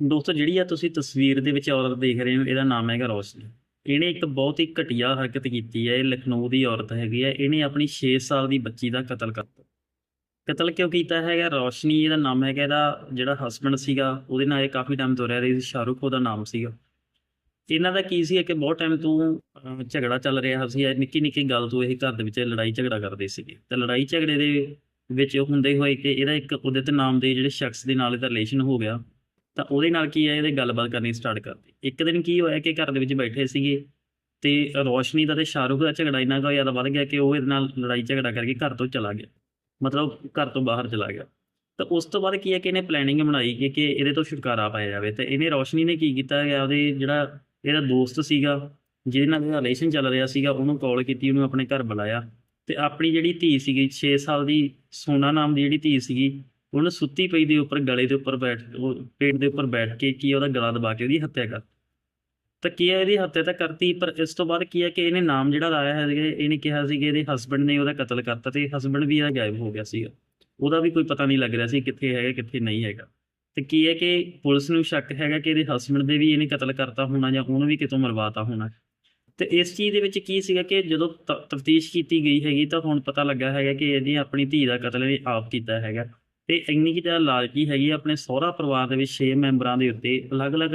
ਦੋਸਤੋ, ਜਿਹੜੀ ਆ ਤੁਸੀਂ ਤਸਵੀਰ ਦੇ ਵਿੱਚ ਔਰਤ ਦੇਖ ਰਹੇ ਹੋ, ਇਹਦਾ ਨਾਮ ਹੈਗਾ ਰੋਸ਼ਨੀ। ਇਹਨੇ ਇੱਕ ਬਹੁਤ ਹੀ ਘਟੀਆ ਹਰਕਤ ਕੀਤੀ ਹੈ, ਇਹ ਲਖਨਊ ਦੀ ਔਰਤ ਹੈਗੀ ਹੈ। ਇਹਨੇ ਆਪਣੀ 6 ਸਾਲ ਦੀ ਬੱਚੀ ਦਾ ਕਤਲ ਕਰਤਾ ਕਤਲ ਕਿਉਂ ਕੀਤਾ ਹੈਗਾ? ਰੋਸ਼ਨੀ ਇਹਦਾ ਨਾਮ ਹੈਗਾ, ਇਹਦਾ ਜਿਹੜਾ ਹਸਬੰਡ ਸੀਗਾ, ਉਹਦੇ ਨਾਲ ਇਹ ਕਾਫੀ ਟਾਈਮ ਤੋਂ ਰਹਿ ਰਹੀ ਸੀ, ਸ਼ਾਹਰੁਖ ਉਹਦਾ ਨਾਮ ਸੀਗਾ। ਇਹਨਾਂ ਦਾ ਕੀ ਸੀ ਕਿ ਬਹੁਤ ਟਾਈਮ ਤੋਂ ਝਗੜਾ ਚੱਲ ਰਿਹਾ ਸੀ, ਇਹ ਨਿੱਕੀ ਨਿੱਕੀ ਗੱਲ ਤੋਂ ਇਹ ਘਰ ਦੇ ਵਿੱਚ ਲੜਾਈ ਝਗੜਾ ਕਰਦੇ ਸੀਗੇ। ਤੇ ਲੜਾਈ ਝਗੜੇ ਦੇ ਵਿੱਚ ਹੁੰਦੇ ਹੋਏ ਕਿ ਇਹਦਾ ਇੱਕ ਉਹਦੇ ਤੇ ਨਾਮ ਦੇ ਜਿਹੜੇ ਸ਼ਖਸ ਦੇ ਨਾਲ ਇਹਦਾ ਰਿਲੇਸ਼ਨ ਹੋ ਗਿਆ। ਤਾਂ ਉਹਦੇ ਨਾਲ ਕੀ ਹੈ ਇਹਦੇ ਗੱਲਬਾਤ ਕਰਨੀ ਸਟਾਰਟ ਕਰਤੀ। ਇੱਕ ਦਿਨ ਕੀ ਹੋਇਆ ਕਿ ਘਰ ਦੇ ਵਿੱਚ ਬੈਠੇ ਸੀਗੇ ਤੇ ਰੋਸ਼ਨੀ ਦਾ ਤੇ ਸ਼ਾਹਰੁਖ ਦਾ ਝਗੜਾ ਇੰਨਾ ਕੁ ਜ਼ਿਆਦਾ ਵੱਧ ਗਿਆ ਕਿ ਉਹ ਇਹਦੇ ਨਾਲ ਲੜਾਈ ਝਗੜਾ ਕਰਕੇ ਘਰ ਤੋਂ ਚਲਾ ਗਿਆ। ਮਤਲਬ ਘਰ ਤੋਂ ਬਾਹਰ ਚਲਾ ਗਿਆ। ਤਾਂ ਉਸ ਤੋਂ ਬਾਅਦ ਕੀ ਹੈ ਕਿ ਇਹਨੇ ਪਲੈਨਿੰਗ ਬਣਾਈ ਕਿ ਕਿ ਇਹਦੇ ਤੋਂ ਛੁਟਕਾਰਾ ਪਾਇਆ ਜਾਵੇ। ਤੇ ਇਹਨੇ ਰੋਸ਼ਨੀ ਨੇ ਕੀ ਕੀਤਾ ਹੈ ਉਹਦੇ ਜਿਹੜਾ ਇਹਦਾ ਦੋਸਤ ਸੀਗਾ, ਜਿਹਦੇ ਨਾਲ ਇਹਦਾ ਰਿਲੇਸ਼ਨ ਚੱਲ ਰਿਹਾ ਸੀਗਾ, ਉਹਨੂੰ ਕਾਲ ਕੀਤੀ, ਉਹਨੂੰ ਆਪਣੇ ਘਰ ਬੁਲਾਇਆ। ਤੇ ਆਪਣੀ ਜਿਹੜੀ ਧੀ ਸੀਗੀ 6 ਸਾਲ ਦੀ ਸੋਨਾ ਨਾਮ ਦੀ ਜਿਹੜੀ ਧੀ ਸੀਗੀ ਉਹਨੂੰ ਸੁੱਤੀ ਪਈ ਦੇ ਉੱਪਰ ਗਲੇ ਦੇ ਉੱਪਰ ਬੈਠ, ਉਹ ਪੇਟ ਦੇ ਉੱਪਰ ਬੈਠ ਕੇ ਕੀ ਉਹਦਾ ਗਲਾ ਦਬਾ ਕੇ ਉਹਦੀ ਹੱਤਿਆ ਕਰ। ਤਾਂ ਕੀ ਹੈ ਇਹਦੀ ਹੱਤਿਆ ਤਾਂ ਕਰਤੀ, ਪਰ ਇਸ ਤੋਂ ਬਾਅਦ ਕੀ ਹੈ ਕਿ ਇਹਨੇ ਨਾਮ ਜਿਹੜਾ ਲਾਇਆ ਹੈ, ਇਹਨੇ ਕਿਹਾ ਸੀ ਕਿ ਇਹਦੇ ਹਸਬੰਡ ਨੇ ਉਹਦਾ ਕਤਲ ਕਰਤਾ ਤੇ ਹਸਬੰਡ ਵੀ ਇਹਦਾ ਗਾਇਬ ਹੋ ਗਿਆ ਸੀਗਾ। ਉਹਦਾ ਵੀ ਕੋਈ ਪਤਾ ਨਹੀਂ ਲੱਗ ਰਿਹਾ ਸੀ ਕਿੱਥੇ ਹੈਗਾ, ਕਿੱਥੇ ਨਹੀਂ ਹੈਗਾ। ਤੇ ਕੀ ਹੈ ਕਿ ਪੁਲਿਸ ਨੂੰ ਸ਼ੱਕ ਹੈਗਾ ਕਿ ਇਹਦੇ ਹਸਬੰਡ ਦੇ ਵੀ ਇਹਨੇ ਕਤਲ ਕਰਤਾ ਹੋਣਾ ਜਾਂ ਉਹਨੂੰ ਵੀ ਕਿਤੋਂ ਮਰਵਾਤਾ ਹੋਣਾ। ਤੇ ਇਸ ਚੀਜ਼ ਦੇ ਵਿੱਚ ਕੀ ਸੀਗਾ ਕਿ ਜਦੋਂ ਤਫਤੀਸ਼ ਕੀਤੀ ਗਈ ਹੈਗੀ ਤਾਂ ਹੁਣ ਪਤਾ ਲੱਗਾ ਹੈਗਾ ਕਿ ਇਹਨੇ ਆਪਣੀ ਧੀ ਦਾ ਕਤਲ ਇਹਨੇ ਆਪ ਕੀਤਾ ਹੈਗਾ। ਤੇ ਇੰਨੀ ਕਿ ਜ਼ਿਆਦਾ ਲਾਲਚੀ ਹੈਗੀ ਆ, ਆਪਣੇ ਸਹੁਰਾ ਪਰਿਵਾਰ ਦੇ ਵਿੱਚ 6 ਮੈਂਬਰਾਂ ਦੇ ਉੱਤੇ ਅਲੱਗ-ਅਲੱਗ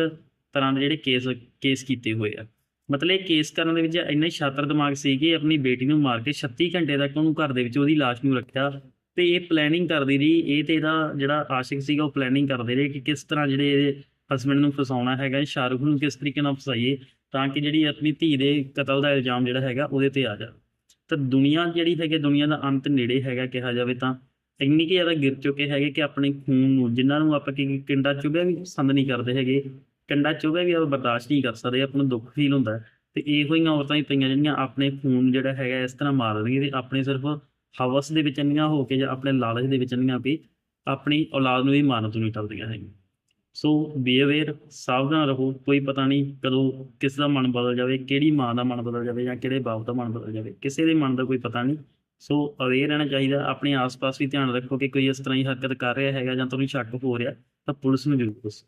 ਤਰ੍ਹਾਂ ਦੇ ਜਿਹੜੇ ਕੇਸ ਕੇਸ ਕੀਤੇ ਹੋਏ ਆ। ਮਤਲਬ ਇਹ ਕੇਸ ਕਰਨ ਦੇ ਵਿੱਚ ਇੰਨੇ ਛਾਤਰ ਦਿਮਾਗ ਸੀ ਕਿ ਆਪਣੀ ਬੇਟੀ ਨੂੰ ਮਾਰ ਕੇ 36 ਘੰਟੇ ਤੱਕ ਉਹਨੂੰ ਘਰ ਦੇ ਵਿੱਚ ਉਹਦੀ ਲਾਸ਼ ਨੂੰ ਰੱਖਿਆ ਤੇ ਇਹ ਪਲੈਨਿੰਗ ਕਰਦੀ ਰਹੀ। ਇਹ ਤੇ ਇਹਦਾ ਜਿਹੜਾ ਆਸ਼ਿਕ ਸੀਗਾ ਉਹ ਪਲੈਨਿੰਗ ਕਰਦੇ ਰਹੇ ਕਿ ਕਿਸ ਤਰ੍ਹਾਂ ਜਿਹੜੇ ਇਹਦੇ ਹਸਬੰਡ ਨੂੰ ਫਸਾਉਣਾ ਹੈਗਾ ਸ਼ਾਹਰੁਖ ਨੂੰ ਕਿਸ ਤਰੀਕੇ ਨਾਲ ਫਸਾਈਏ ਤਾਂ ਕਿ ਜਿਹੜੀ ਆਪਣੀ ਧੀ ਦੇ ਕਤਲ ਦਾ ਇਲਜ਼ਾਮ ਜਿਹੜਾ ਹੈਗਾ ਉਹਦੇ ਤੇ ਆ ਜਾ ਤਾਂ ਦੁਨੀਆ ਜਿਹੜੀ ਹੈਗੀ ਦੁਨੀਆ ਦਾ ਅੰਤ ਨੇੜੇ ਹੈਗਾ ਕਿਹਾ ਜਾਵੇ ਤਾਂ ਇੰਨੀ ਕਿ ਜ਼ਿਆਦਾ ਗਿਰ ਚੁੱਕੇ ਹੈਗੇ ਕਿ ਆਪਣੇ ਖੂਨ ਨੂੰ, ਜਿਨ੍ਹਾਂ ਨੂੰ ਆਪਾਂ ਕਿ ਕੰਡਾ ਚੁਭਿਆ ਵੀ ਪਸੰਦ ਨਹੀਂ ਕਰਦੇ ਹੈਗੇ, ਕੰਡਾ ਚੁਭਿਆ ਵੀ ਆਪਾਂ ਬਰਦਾਸ਼ਤ ਨਹੀਂ ਕਰ ਸਕਦੇ ਆਪਾਂ ਨੂੰ ਦੁੱਖ ਫੀਲ ਹੁੰਦਾ ਤੇ ਇਹੋ ਹੀ ਔਰਤਾਂ ਹੀ ਪਈਆਂ ਜਿਹੜੀਆਂ ਆਪਣੇ ਖੂਨ ਜਿਹੜਾ ਹੈਗਾ ਇਸ ਤਰ੍ਹਾਂ ਮਾਰ ਰਹੀਆਂ ਤੇ ਆਪਣੇ ਸਿਰਫ ਹਵਸ ਦੇ ਵਿੱਚ ਅੰਨੀਆਂ ਹੋ ਕੇ ਜਾਂ ਆਪਣੇ ਲਾਲਚ ਦੇ ਵਿੱਚ ਅੰਨੀਆਂ ਵੀ ਆਪਣੀ ਔਲਾਦ ਨੂੰ ਵੀ ਮਾਰਨ ਤੋਂ ਨਹੀਂ ਟਲਦੀਆਂ ਹੈਗੀਆਂ। ਸੋ ਬੀ ਅਵੇਅਰ ਸਾਵਧਾਨ ਰਹੋ, ਕੋਈ ਪਤਾ ਨਹੀਂ ਕਦੋਂ ਕਿਸ ਦਾ ਮਨ ਬਦਲ ਜਾਵੇ, ਕਿਹੜੀ ਮਾਂ ਦਾ ਮਨ ਬਦਲ ਜਾਵੇ ਜਾਂ ਕਿਹੜੇ ਬਾਪ ਦਾ ਮਨ ਬਦਲ ਜਾਵੇ, ਕਿਸੇ ਦੇ ਮਨ ਦਾ ਕੋਈ ਪਤਾ ਨਹੀਂ। ਸੋ ਅਵੇਅਰ ਰਹਿਣਾ ਚਾਹੀਦਾ, ਆਪਣੇ ਆਸ-ਪਾਸ ਵੀ ਧਿਆਨ ਰੱਖੋ ਕਿ ਕੋਈ ਇਸ ਤਰ੍ਹਾਂ ਦੀ ਹਰਕਤ ਕਰ ਰਿਹਾ ਹੈਗਾ ਜਾਂ ਤੁਹਾਨੂੰ ਸ਼ੱਕ ਹੋ ਰਿਹਾ, ਤਾਂ ਪੁਲਿਸ ਨੂੰ ਜ਼ਰੂਰ ਦੱਸੋ।